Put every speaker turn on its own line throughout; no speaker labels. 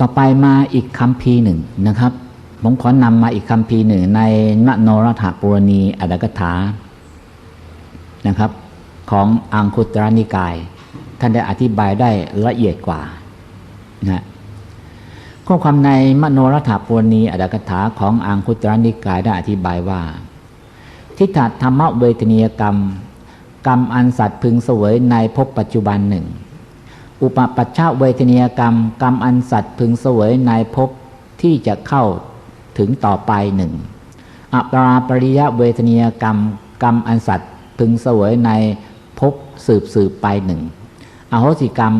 ต่อไปมาอีกคำพีหนึ่งนะครับ ผมขอนำมาอีกคำพีหนึ่งในมโนรถปุรณีอัตถกถานะครับ ของอังคุตรนิกาย ท่านได้อธิบายได้ละเอียดกว่านะข้อความในมโนรถปุรณีอัตถกถาของอังคุตรนิกายได้อธิบายว่า ทิฏฐธรรมเวทนียกรรม กรรมอันสัตว์พึงเสวยในภพปัจจุบันหนึ่ง อุปปัชชาเวทนียกรรม กรรมอันสัตว์พึงเสวยในภพที่จะเข้าถึงต่อไปหนึ่งอัปราปริยเวทนียกรรม กรรมอันสัตว์พึงเสวยในภพสืบสืบไปหนึ่งอโหสิกรรม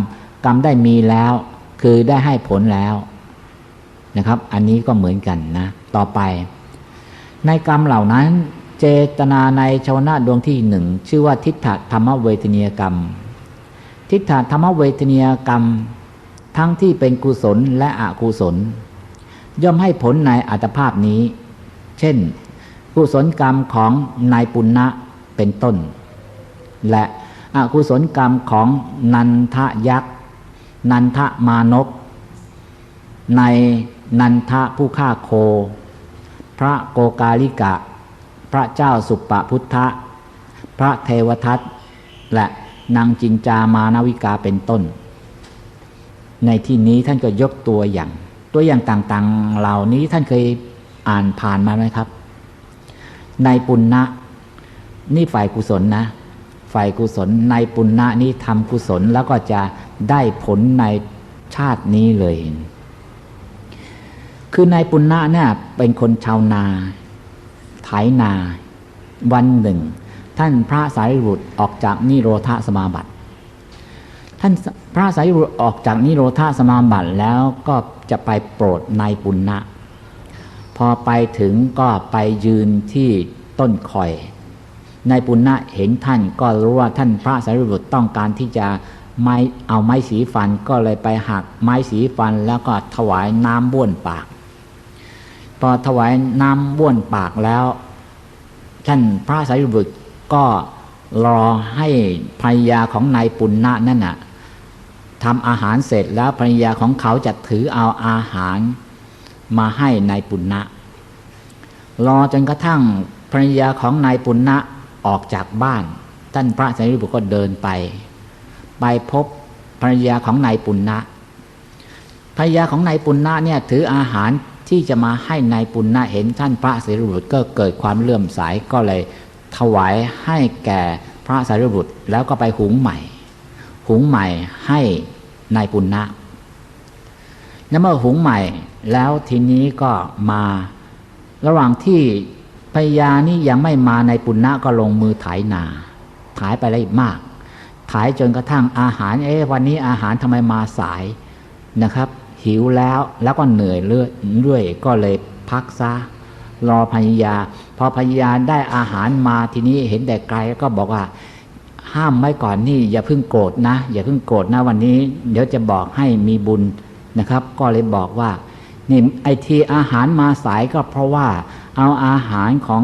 กรรมได้มีแล้ว คือได้ให้ผลแล้วนะครับ อันนี้ก็เหมือนกันนะ ต่อไป ในกรรมเหล่านั้น เจตนาในชาวนาดวงที่หนึ่งชื่อว่าทิฏฐธรรมเวทนียกรรม ทิฏฐธรรมเวทนียกรรม ทั้งที่เป็นกุศลและอกุศล ย่อมให้ผลในอัตภาพนี้ เช่น กุศลกรรมของนายปุณณะเป็นต้น และอกุศลกรรมของนันทยักษ์ นันทมานพในนันทผู้ฆ่าโค พระโกกาลิกะ พระเจ้าสุปปพุทธะ พระเทวทัตและ นางจินจามานวิกาเป็นต้น ในที่นี้ท่านก็ยกตัวอย่าง ตัวอย่างต่างๆ เหล่านี้ท่านเคยอ่านผ่านมาไหมครับ ในปุณณะนี่ฝ่ายกุศลนะ ฝ่ายกุศลในปุณณะนี้ทำกุศลแล้วก็จะได้ผลในชาตินี้เลย คือในปุณณะเนี่ยเป็นคนชาวนาไถนา วันหนึ่ง ท่านพระสารีบุตรออกจากนิโรธาสมาบัติ ท่านพระสารีบุตรออกจากนิโรธาสมาบัติแล้วก็จะไปโปรดนายปุณณะพอไปถึงก็ไปยืนที่ต้นคอยนายปุณณะเห็นท่านก็รู้ว่าท่านพระสารีบุตรต้องการที่จะไม้เอาไม้สีฟันก็เลยไปหักไม้สีฟันแล้วก็ถวายน้ำบ้วนปาก พอถวายน้ำบ้วนปากแล้ว ท่านพระสารีบุตร ก็รอให้ภรรยาของนายปุณณะนั่นน่ะทำอาหารเสร็จแล้วภรรยาของเขาจะถือเอาอาหารมาให้นายปุณณะ รอจนกระทั่งภรรยาของนายปุณณะออกจากบ้าน ท่านพระสารีบุตรก็เดินไป ไปพบภรรยาของนายปุณณะภรรยาของนายปุณณะเนี่ยถืออาหารที่จะมาให้นายปุณณะเห็นท่านพระสารีบุตรก็เกิดความเลื่อมใสก็เลย ถวายให้แก่พระสารีบุตร แล้วก็ไปหุงใหม่ หุงใหม่ให้นายปุณณะแล้วเมื่อหุงใหม่แล้วทีนี้ก็มาระหว่างที่พญานี่ยังไม่มาในปุณณะก็ลงมือถ่ายนาถ่ายไปแล้มากถ่ายจนกระทั่งอาหาร เอ๊ะวันนี้อาหารทำไมมาสายนะครับ หิวแล้วแล้วก็เหนื่อยเลื่อยก็เลยพักซะ รอพญาพอพญาได้อาหารมาทีนี้เห็นแต่ไกลก็บอกว่า ห้ามไว้ก่อนนี่อย่าเพิ่งโกรธนะ อย่าเพิ่งโกรธนะวันนี้ เดี๋ยวจะบอกให้มีบุญนะครับ ก็เลยบอกว่านี่ไอทีอาหารมาสายก็เพราะว่าเอาอาหารของ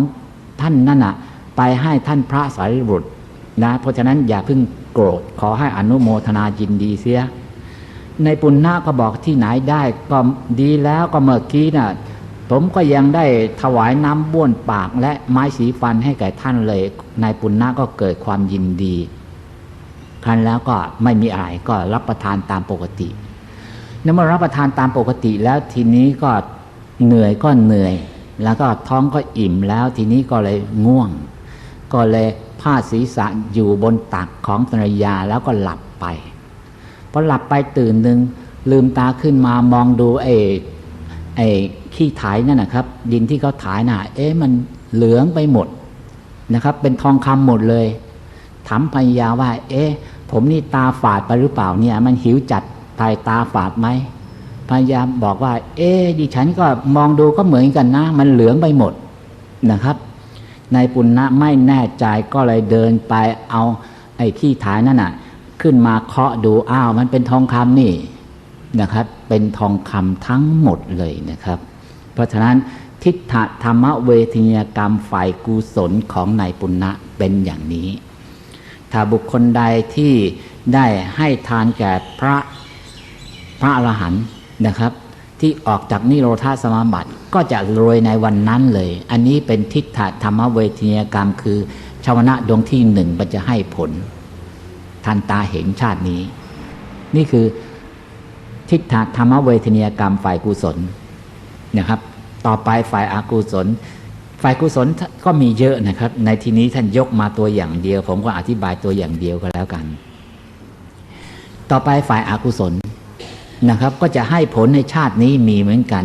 ท่านนั่นอะไปให้ท่านพระสารีบุตรนะ เพราะฉะนั้นอย่าเพิ่งโกรธขอให้อนุโมทนายินดีเสีย ในปุณณะก็บอกที่ไหนได้ก็ดีแล้วก็เมื่อกี้น่ะ ผมก็ยังได้ถวายน้ำบ้วนปากและไม้สีฟันให้แก่ท่านเลยนายปุณณะก็เกิดความยินดี ครั้นแล้วก็ไม่มีอะไรก็รับประทานตามปกติเมื่อรับประทานตามปกติแล้วทีนี้ก็เหนื่อยก็เหนื่อย แล้วก็ท้องก็อิ่มแล้วทีนี้ก็เลยง่วง ก็เลยผ้าศีรษะอยู่บนตักของภรรยาแล้วก็หลับไปพอหลับไปตื่นหนึ่งลืมตาขึ้นมามองดูไอ้ไอ้ ขี้ถ่ายนั่นนะครับ ดินที่เขาถ่ายน่ะ เอ๊ะมันเหลืองไปหมดนะครับ เป็นทองคำหมดเลยถามภรรยาว่า เอ๊ะผมนี่ตาฝาดไปหรือเปล่าเนี่ย มันหิวจัดภายตาฝาดไหมภรรยาบอกว่า เอ๊ะดิฉันก็มองดูก็เหมือนกันนะ มันเหลืองไปหมดนะครับนายปุณณะไม่แน่ใจก็เลยเดินไปเอาไอ้ขี้ถ่ายนั่นน่ะ ขึ้นมาเคาะดูอ้าว มันเป็นทองคำนี่นะครับ เป็นทองคำทั้งหมดเลยนะครับ เพราะฉะนั้นทิฏฐธรรมเวทียกรรมฝ่ายกุศลของนายปุณณะเป็นอย่างนี้ ถ้าบุคคลใดที่ได้ให้ทานแก่พระพระอรหันต์นะครับ ที่ออกจากนิโรธาสมาบัติก็จะรวยในวันนั้นเลย อันนี้เป็นทิฏฐธรรมเวทียกรรมคือชาวนะดวงที่หนึ่งมันจะให้ผลทันตาเห็นชาตินี้ นี่คือทิฏฐธรรมเวทนียกรรมฝ่ายกุศล นะครับ ต่อไปฝ่ายอากุศล ฝ่ายกุศลก็มีเยอะนะครับ ในทีนี้ท่านยกมาตัวอย่างเดียว ผมก็อธิบายตัวอย่างเดียวก็แล้วกัน ต่อไปฝ่ายอากุศลนะครับ ก็จะให้ผลในชาตินี้มีเหมือนกัน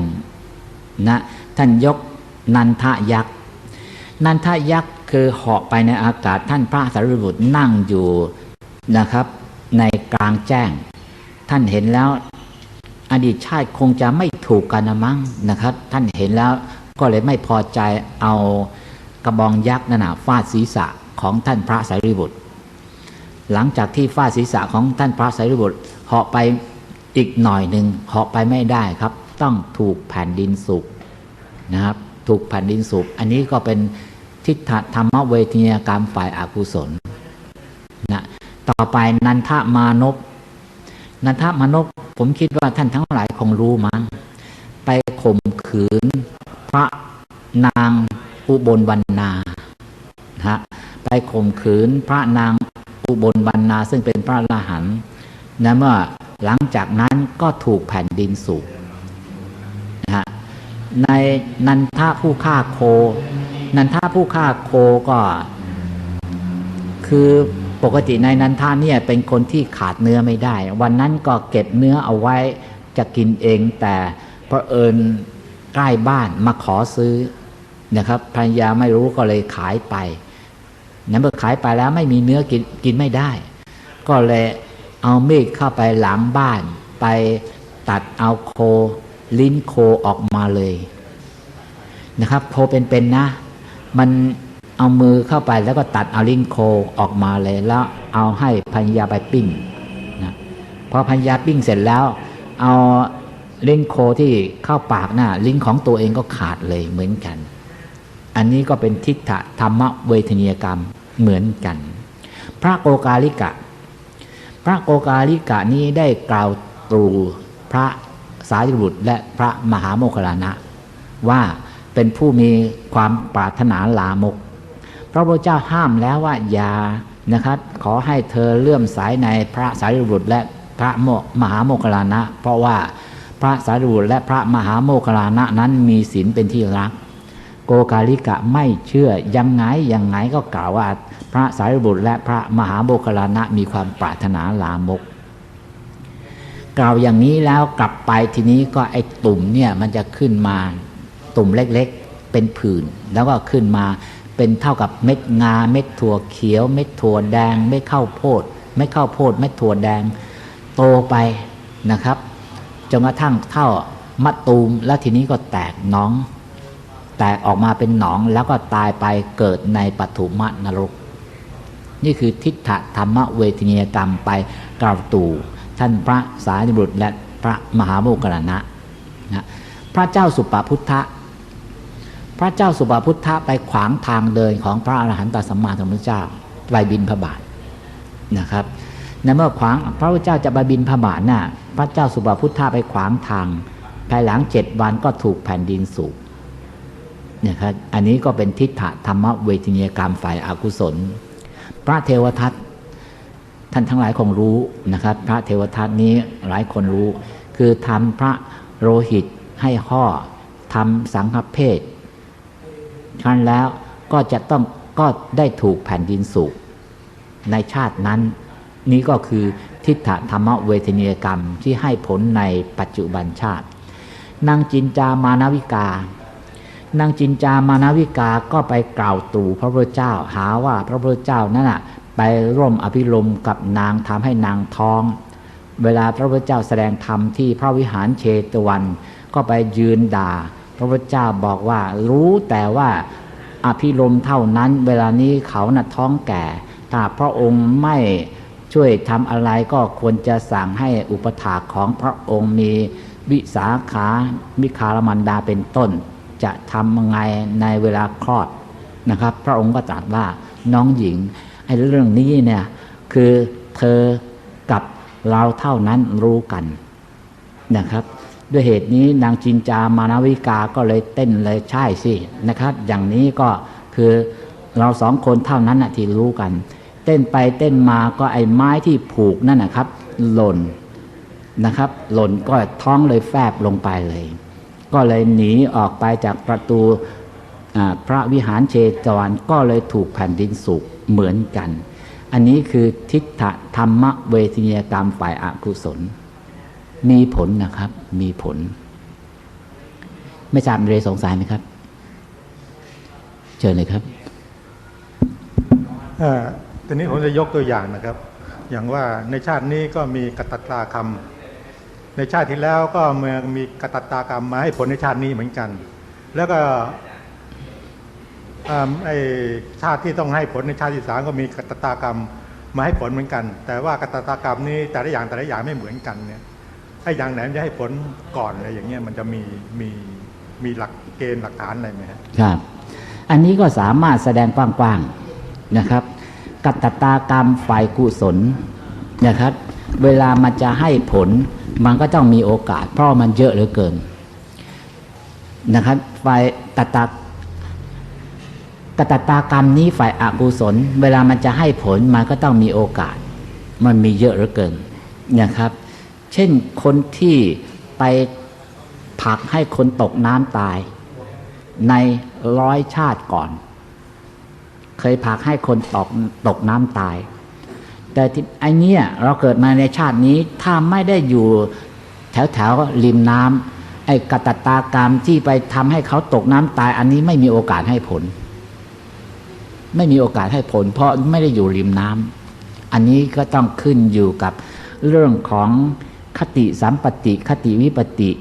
นะท่านยกนันทะยักษ์นันทะยักษ์คือเหาะไปในอากาศท่านพระสารีบุตรนั่งอยู่นะครับ ในกลางแจ้ง ท่านเห็นแล้ว อดีตชาติคงจะไม่ถูกกันนะมั้งนะครับ ท่านเห็นแล้วก็เลยไม่พอใจเอากระบองยักษ์นั่นนะฟาดศีรษะของท่านพระสารีบุตร หลังจากที่ฟาดศีรษะของท่านพระสารีบุตรเหาะไปอีกหน่อยหนึ่งเหาะไปไม่ได้ครับ ต้องถูกแผ่นดินสุกนะครับ ถูกแผ่นดินสุกอันนี้ก็เป็นทิฏฐธรรมเวทียกรรมฝ่ายอากุศลนะต่อไปนันทามานพ นันทมานพผมคิดว่าท่านทั้งหลายคงรู้มั้งไปข่มขืนพระนางอุบลวรรณาฮะไปข่มขืนพระนางอุบลวรรณาซึ่งเป็นพระอรหันนะเมื่อหลังจากนั้นก็ถูกแผ่นดินสูบนะฮะในนันทผู้ฆ่าโค นันทผู้ฆ่าโคก็ คือ ปกติในนันทาเนี่ยเป็นคนที่ขาดเนื้อไม่ได้ วันนั้นก็เก็บเนื้อเอาไว้จะกินเอง แต่เพราะเอิญใกล้บ้านมาขอซื้อนะครับภรรยาไม่รู้ก็เลยขายไปนั้นเมื่อขายไปแล้วไม่มีเนื้อกินกินไม่ได้ ก็เลยเอามีดเข้าไปหลังบ้าน ไปตัดเอาโค ลิ้นโคออกมาเลยนะครับ โคเป็นๆนะมัน เอามือเข้าไปแล้วก็ตัดเอาลิ้นโคออกมาเลยแล้วเอาให้พัญญาไปปิ้งนะพอพัญญาปิ้งเสร็จแล้ว เอาลิ้นโคที่เข้าปากนะ่ะลิ้นของตัวเองก็ขาดเลยเหมือนกัน อันนี้ก็เป็นทิฏฐธรรมเวทนียกรรมเหมือนกัน พระโกกาลิกะ พระโกกาลิกะนี้ได้กล่าวตรูพระสารีบุตรและพระมหาโมคคลานะ ว่าเป็นผู้มีความปรารถนาลามก ระพุทธเจ้าห้ามแล้วว่าอย่านะครับ ขอให้เธอเลื่อมสายในพระสารีบุตรและพระโมมหาโมคคลานะ เพราะว่าพระสารีบุตรและพระมหาโมคคลานะนั้นมีศีลเป็นที่รัก โกกาลิกะไม่เชื่อยังไงยังไงก็กล่าวว่า พระสารีบุตรและพระมหาโมคคลานะมีความปรารถนาลามกกล่าวอย่างนี้แล้วกลับไปทีนี้ก็ไอ้ตุ่มเนี่ยมันจะขึ้นมาตุ่มเล็กๆเป็นผื่น แล้วก็ขึ้นมา เป็นเท่ากับเม็ดงา เม็ดถั่วเขียว เม็ดถั่วแดง เม็ดข้าวโพด เม็ดข้าวโพด เม็ดถั่วแดง โตไปนะครับจนกระทั่งเท่ามะตูมแล้วทีนี้ก็แตกน้อง แตกออกมาเป็นหนองแล้วก็ตายไปเกิดในปฐุมนรก นี่คือทิฏฐธรรมเวทนียกรรมไปกล่าวตู่ท่านพระสารีบุตรและพระมหาโมคคลานะนะพระเจ้าสุปพุทธะ พระเจ้าสุปาพุทธะไปขวางทางเดินของพระอรหันตสัมมาสัมพุทธเจ้าไปบินพระบาทนะครับในเมื่อขวางพระพุทธเจ้าจะไปบินพระบาทน่ะพระเจ้าสุปาพุทธะไปขวางทาง ภายหลังเจ็ดวันก็ถูกแผ่นดินสูบนี่ยครับอันนี้ก็เป็นทิฏฐธรรมเวทนียกรรมฝ่ายอากุศล พระเทวทัตท่านทั้งหลายคงรู้นะครับ พระเทวทัตนี้หลายคนรู้ คือทำพระโลหิตให้ห่อทำสังฆเพศ ครั้นแล้วก็จะต้องก็ได้ถูกแผ่นดินสูบในชาตินั้น นี้ก็คือทิฏฐธรรมเวทนียกรรมที่ให้ผลในปัจจุบันชาติ นางจินจามานาวิกา นางจินจามานาวิกาก็ไปกล่าวตู่พระพุทธเจ้าหาว่าพระพุทธเจ้านั่นน่ะไปร่วมอภิรมกับนางทำให้นางท้อง เวลาพระพุทธเจ้าแสดงธรรมที่พระวิหารเชตวัน ก็ไปยืนด่า พระพุทธเจ้าบอกว่า รู้แต่ว่าอภิรมเท่านั้น เวลานี้เขาน่ะท้องแก่ ถ้าพระองค์ไม่ช่วยทำอะไรก็ควรจะสั่งให้อุปถาของพระองค์มีวิสาขามิคารมันดาเป็นต้น จะทำยังไงในเวลาคลอดนะครับ พระองค์ก็ตรัสว่าน้องหญิงไอ้เรื่องนี้เนี่ยคือเธอกับเราเท่านั้นรู้กันนะครับ ด้วยเหตุนี้นางจินจามานาวิกาก็เลยเต้นเลยใช่สินะครับ อย่างนี้ก็คือเราสองคนเท่านั้นนะที่รู้กัน เต้นไปเต้นมาก็ไอ้ไม้ที่ผูกนั่นนะครับ หล่นนะครับ หล่นก็ท้องเลยแฟบลงไปเลย ก็เลยหนีออกไปจากประตูพระวิหารเชตวันก็เลยถูกแผ่นดินสุกเหมือนกัน อันนี้คือทิฏฐธรรมเวทียกรรมฝ่ายอากุศล มีผลนะครับ มีผล ไม่ทราบเรสงสัยไหมครับ เชิญเลยครับ
อ่อทีนี้ผมจะยกตัวอย่างนะครับ อย่างว่าในชาตินี้ก็มีกตัตากรรม ในชาติที่แล้วก็มืองมีกตัตากรรมมาให้ผลในชาตินี้เหมือนกัน แล้วก็อ่าไอชาติที่ต้องให้ผลในชาติที่สามก็มีกตตากรรมมาให้ผลเหมือนกัน แต่ว่ากตตากรรมนี้แต่ละอย่างแต่ละอย่างไม่เหมือนกันเนี่ย ถ้าอย่างไหนจะให้ผลก่อนอะไรอย่างเงี้ยมันจะมีมีมีหลักเกณฑ์หลักฐานอะไรไหมฮะ
ครับ อันนี้ก็สามารถแสดงกว้างๆนะครับ กัตตากรรมฝ่ายกุศลนะครับ เวลามันจะให้ผลมันก็ต้องมีโอกาส เพราะมันเยอะเหลือเกินนะครับฝ่ายตตากตตากรรมนี้ฝ่ายอากุศล เวลามันจะให้ผลมันก็ต้องมีโอกาส มันมีเยอะเหลือเกินนะครับ เช่นคนที่ไปผลักให้คนตกน้ำตาย ในร้อยชาติก่อน เคยผลักให้คนตกตกน้ำตาย แต่ที่ไอเนี้ยเราเกิดมาในชาตินี้ถ้าไม่ได้อยู่แถวแถวๆริมน้ำไอกตตากรรมที่ไปทำให้เขาตกน้ำตาย อันนี้ไม่มีโอกาสให้ผล ไม่มีโอกาสให้ผล เพราะไม่ได้อยู่ริมน้ำอันนี้ก็ต้องขึ้นอยู่กับเรื่องของ คติสัมปติคติวิปติ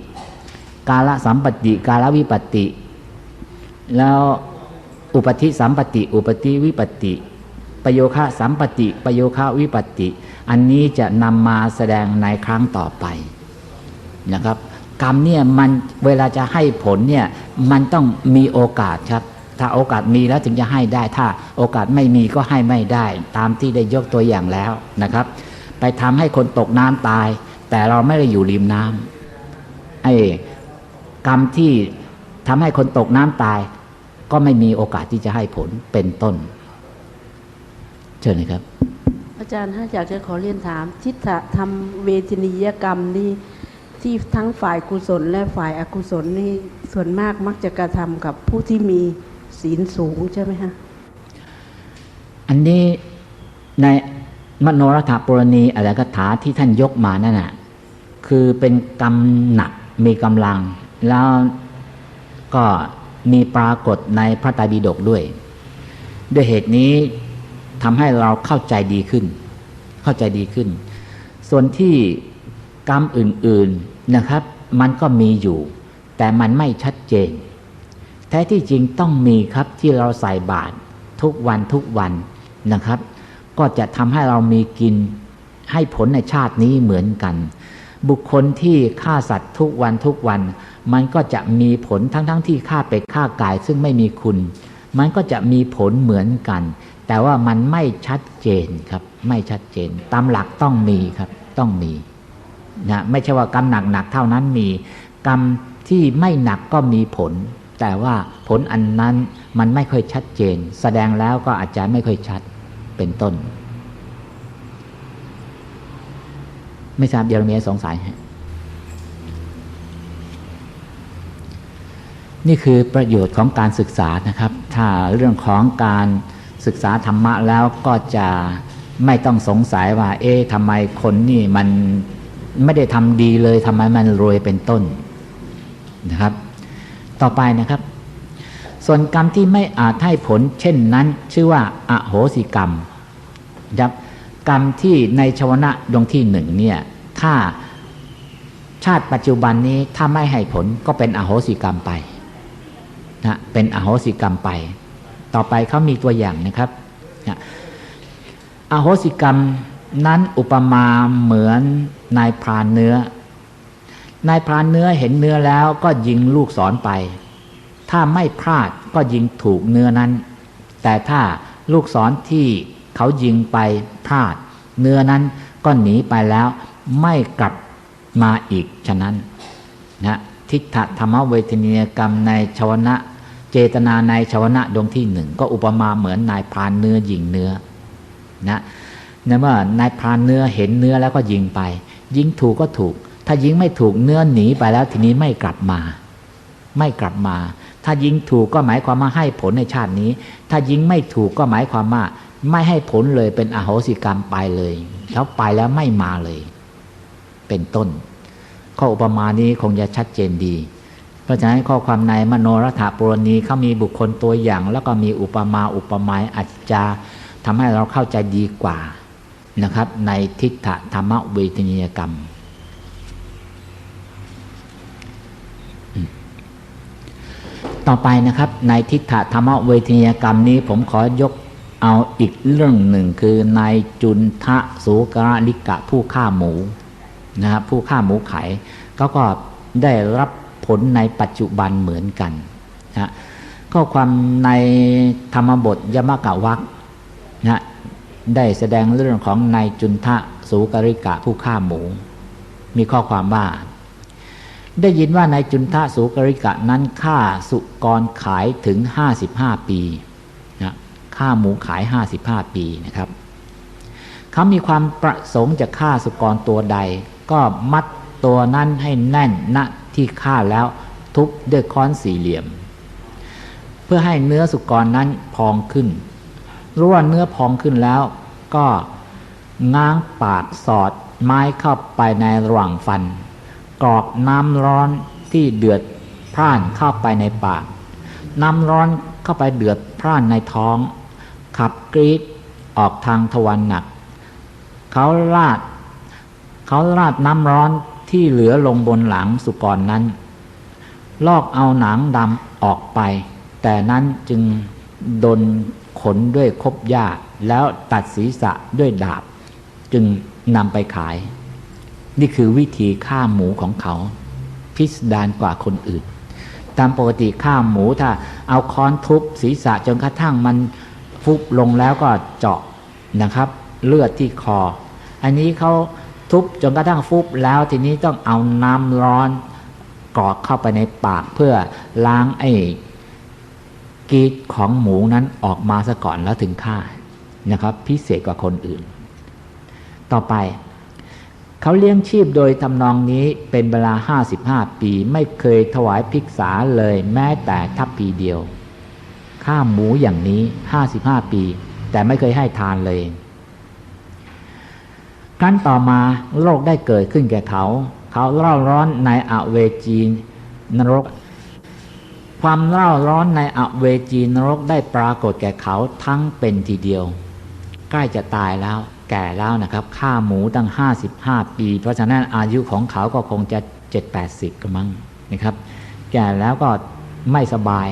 กาลสัมปติกาลวิปติ แล้วอุปธิสัมปติอุปธิวิปติประโยคะสัมปติประโยคะวิปติ อันนี้จะนำมาแสดงในครั้งต่อไปนะครับ กรรมเนี่ยมันเวลาจะให้ผลเนี่ยมันต้องมีโอกาสครับ ถ้าโอกาสมีแล้วถึงจะให้ได้ ถ้าโอกาสไม่มีก็ให้ไม่ได้ ตามที่ได้ยกตัวอย่างแล้วนะครับ ไปทำให้คนตกน้ำตาย แต่เราไม่ได้อยู่ริมน้ำไอ้กรรมที่ทำให้คนตกน้ำตาย ก็ไม่มีโอกาสที่จะให้ผลเป็นต้น เชิญเลยครับ
อาจารย์ถ้าอยากจะขอเรียนถาม ทิฏฐธรรมเวทนียกรรมนี่ที่ทั้งฝ่ายกุศลและฝ่ายอกุศลนี่ส่วนมากมักจะกระทำกับผู้ที่มีศีลสูงใช่ไหมฮะ
อันนี้ในมโนรถปุรณีอะไรกถาที่ท่านยกมานั่นน่ะ คือเป็นกรรมหนักมีกำลัง แล้วก็มีปรากฏในพระไตรปิฎกด้วย ด้วยเหตุนี้ทำให้เราเข้าใจดีขึ้น เข้าใจดีขึ้น ส่วนที่กรรมอื่นๆนะครับ มันก็มีอยู่ แต่มันไม่ชัดเจน แท้ที่จริงต้องมีครับที่เราใส่บาตรทุกวันทุกวันนะครับ ก็จะทำให้เรามีกินให้ผลในชาตินี้เหมือนกัน บุคคลที่ฆ่าสัตว์ทุกวันทุกวัน มันก็จะมีผลทั้งๆทที่ฆ่าเป็ดฆ่าไก่ซึ่งไม่มีคุณ มันก็จะมีผลเหมือนกัน แต่ว่ามันไม่ชัดเจนครับ ไม่ชัดเจน ตามหลักต้องมีครับ ต้องมีนะไม่ใช่ว่ากรรมหนักๆเท่านั้นมี กรรมที่ไม่หนักก็มีผล แต่ว่าผลอันนั้นมันไม่ค่อยชัดเจน แสดงแล้วก็อาจจะไม่ค่อยชัดเป็นต้น ไม่ทราบเยอรมีสงสัยฮะนี่คือประโยชน์ของการศึกษานะครับ ถ้าเรื่องของการศึกษาธรรมะแล้วก็จะไม่ต้องสงสัยว่า เอ๊ะทำไมคนนี่มันไม่ได้ทำดีเลยทำไมมันรวยเป็นต้นนะครับ ต่อไปนะครับ ส่วนกรรมที่ไม่อาจให้ผล เช่นนั้น ชื่อว่าอโหสิกรรมครับ กรรมที่ในชวนะดวงที่หนึ่งเนี่ยถ้าชาติปัจจุบันนี้ถ้าไม่ให้ผลก็เป็นอโหสิกรรมไปนะเป็นอโหสิกรรมไป ต่อไปเขามีตัวอย่างนะครับนะอโหสิกรรมนั้นอุปมาเหมือนนายพรานเนื้อนายพรานเนื้อเห็นเนื้อแล้วก็ยิงลูกศรไป ถ้าไม่พลาดก็ยิงถูกเนื้อนั้น แต่ถ้าลูกศรที่ เขายิงไปพลาด เนื้อนั้นก็หนีไปแล้วไม่กลับมาอีกฉะนั้นนะทิฏฐธรรมเวทนียกรรมในชวนะ เจตนาในชวนะดวงที่หนึ่งก็อุปมาเหมือนนายพรานเนื้อยิงเนื้อนะนั่นว่านายพรานเนื้อเห็นเนื้อแล้วก็ยิงไป ยิงถูกก็ถูก ถ้ายิงไม่ถูกเนื้อหนีไปแล้วทีนี้ไม่กลับมา ไม่กลับมา ถ้ายิงถูกก็หมายความว่าให้ผลในชาตินี้ ถ้ายิงไม่ถูกก็หมายความว่า ไม่ให้ผลเลยเป็นอโหสิกรรมไปเลย แล้วไปแล้วไม่มาเลย เป็นต้น ข้ออุปมานี้คงจะชัดเจนดี เพราะฉะนั้นข้อความในมโนรัฐปุรณีเขามีบุคคลตัวอย่าง แล้วก็มีอุปมาอุปไมยอาจจะทำให้เราเข้าใจดีกว่านะครับ ในทิฏฐธรรมเวทนียกรรม ต่อไปนะครับ ในทิฏฐธรรมเวทนียกรรมนี้ผมขอยก เอาอีกเรื่องหนึ่งคือนายจุนทะสุกรลิกะผู้ฆ่าหมูนะครับผู้ฆ่าหมูไข่ก็ก็ได้รับผลในปัจจุบันเหมือนกันนะข้อความในธรรมบทยมกะวักนะได้แสดงเรื่องของนายจุนทะสุกริกะผู้ฆ่าหมู มีข้อความว่า ได้ยินว่านายจุนทะสุกริกะนั้นฆ่าสุกรขายถึง55ปี ฆ่าหมูขาย 55 ปีนะครับเขามีความประสงค์จะฆ่าสุกรตัวใด ก็มัดตัวนั้นให้แน่นณที่ฆ่าแล้วทุบด้วยค้อนสี่เหลี่ยม เพื่อให้เนื้อสุกรนั้นพองขึ้นรู้ว่าเนื้อพองขึ้นแล้วก็ง้างปากสอดไม้เข้าไปในระหว่างฟัน กรอกน้ำร้อนที่เดือดพร่านเข้าไปในปาก น้ำร้อนเข้าไปเดือดพร่านในท้อง ขับกรีดออกทางทวารหนัก เขาลาด เขาลาดน้ำร้อนที่เหลือลงบนหลังสุกรนั้น ลอกเอาหนังดำออกไป แต่นั้นจึงดนขนด้วยคบหญ้าแล้วตัดศีรษะด้วยดาบ จึงนำไปขาย นี่คือวิธีฆ่าหมูของเขา พิสดารกว่าคนอื่น ตามปกติฆ่าหมูถ้าเอาค้อนทุบศีรษะจนกระทั่งมัน ฟุบลงแล้วก็เจาะนะครับ เลือดที่คอ อันนี้เขาทุบจนกระทั่งฟุบแล้วทีนี้ต้องเอาน้ำร้อนกรอกเข้าไปในปากเพื่อล้างไอ้กีดของหมูนั้นออกมาซะก่อนแล้วถึงฆ่านะครับ พิเศษกว่าคนอื่น ต่อไป เขาเลี้ยงชีพโดยทำนองนี้เป็นเวลา 55 ปีไม่เคยถวายภิกษาเลยแม้แต่ทัพปีเดียว ฆ่าหมูอย่างนี้55ปี แต่ไม่เคยให้ทานเลยครั้นต่อมาโรคได้เกิดขึ้นแก่เขา เขาเล่าร้อนในอเวจีนรก ความเล่าร้อนในอเวจีนรกได้ปรากฏแก่เขาทั้งเป็นทีเดียว ใกล้จะตายแล้ว แก่แล้วนะครับฆ่าหมูตั้ง 55 ปี เพราะฉะนั้นอายุของเขาก็คงจะ 7-80กระมังนะครับ แก่แล้วก็ไม่สบาย